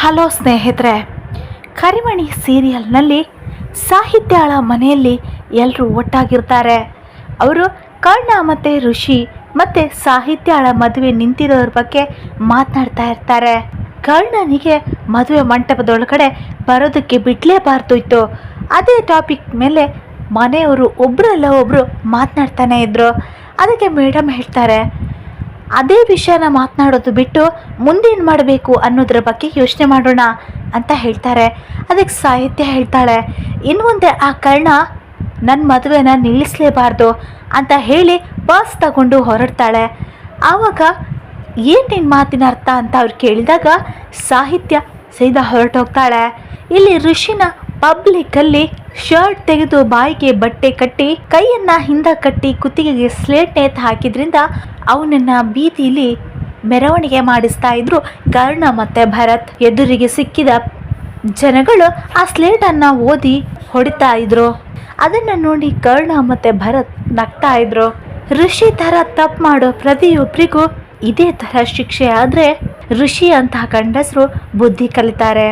Hello ಸ್ನೇಹಿತರೆ, ಕರಿಮಣಿ ಸೀರಿಯಲ್ನಲ್ಲಿ ಸಾಹಿತ್ಯಾಳ ಮನೆಯಲ್ಲಿ ಎಲ್ಲರೂ ಒಟ್ಟಾಗಿರ್ತಾರೆ. ಅವರು ಕರ್ಣ ಮತ್ತು ಋಷಿ ಮತ್ತು ಸಾಹಿತ್ಯಾಳ ಮದುವೆ ನಿಂತಿರೋದ್ರ ಬಗ್ಗೆ ಮಾತನಾಡ್ತಾ ಇರ್ತಾರೆ. ಕರ್ಣನಿಗೆ ಮದುವೆ ಮಂಟಪದೊಳಗಡೆ ಬರೋದಕ್ಕೆ ಬಿಡಲೇಬಾರ್ದು ಇತ್ತು. ಅದೇ ಟಾಪಿಕ್ ಮೇಲೆ ಮನೆಯವರು ಒಬ್ಬರಲ್ಲ ಒಬ್ಬರು ಮಾತನಾಡ್ತಾನೆ ಇದ್ದರು ಅದಕ್ಕೆ ಮೇಡಮ್ ಹೇಳ್ತಾರೆ ಅದೇ ವಿಷಯನ ಮಾತನಾಡೋದು ಬಿಟ್ಟು ಮುಂದೇನು ಮಾಡಬೇಕು ಅನ್ನೋದ್ರ ಬಗ್ಗೆ ಯೋಚನೆ ಮಾಡೋಣ ಅಂತ ಹೇಳ್ತಾರೆ. ಅದಕ್ಕೆ ಸಾಹಿತ್ಯ ಹೇಳ್ತಾಳೆ, ಇನ್ನು ಮುಂದೆ ಆ ಕರ್ಣ ನನ್ನ ಮದುವೆನ ನಿಲ್ಲಿಸಲೇಬಾರ್ದು ಅಂತ ಹೇಳಿ ಬಸ್ ತಗೊಂಡು ಹೊರಡ್ತಾಳೆ. ಆವಾಗ ಏನು ನಿನ್ನ ಮಾತಿನ ಅರ್ಥ ಅಂತ ಅವ್ರು ಕೇಳಿದಾಗ ಸಾಹಿತ್ಯ ಸೀದಾ ಹೊರಟೋಗ್ತಾಳೆ. ಇಲ್ಲಿ ಋಷಿನ ಪಬ್ಲಿಕ್ಕಲ್ಲಿ ಶರ್ಟ್ ತೆಗೆದು ಬಾಯಿಗೆ ಬಟ್ಟೆ ಕಟ್ಟಿ, ಕೈಯನ್ನ ಹಿಂದ ಕಟ್ಟಿ ಕುತ್ತಿಗೆಗೆ ಸ್ಲೇಟ್ ನೇತ್ ಹಾಕಿದ್ರಿಂದ ಅವನನ್ನ ಬೀದಿಲಿ ಮೆರವಣಿಗೆ ಮಾಡಿಸ್ತಾ ಇದ್ರು ಕರ್ಣ ಮತ್ತೆ ಭರತ್. ಎದುರಿಗೆ ಸಿಕ್ಕಿದ ಜನಗಳು ಆ ಸ್ಲೇಟನ್ನು ಓದಿ ಹೊಡಿತಾ ಇದ್ರು. ಅದನ್ನು ನೋಡಿ ಕರ್ಣ ಮತ್ತೆ ಭರತ್ ನಗ್ತಾ ಇದ್ರು. ಋಷಿ ಥರ ತಪ್ಪು ಮಾಡೋ ಪ್ರತಿಯೊಬ್ಬರಿಗೂ ಇದೇ ಥರ ಶಿಕ್ಷೆ ಆದರೆ ಋಷಿ ಅಂತಹ ಗಂಡಸರು ಬುದ್ಧಿ ಕಲಿತಾರೆ.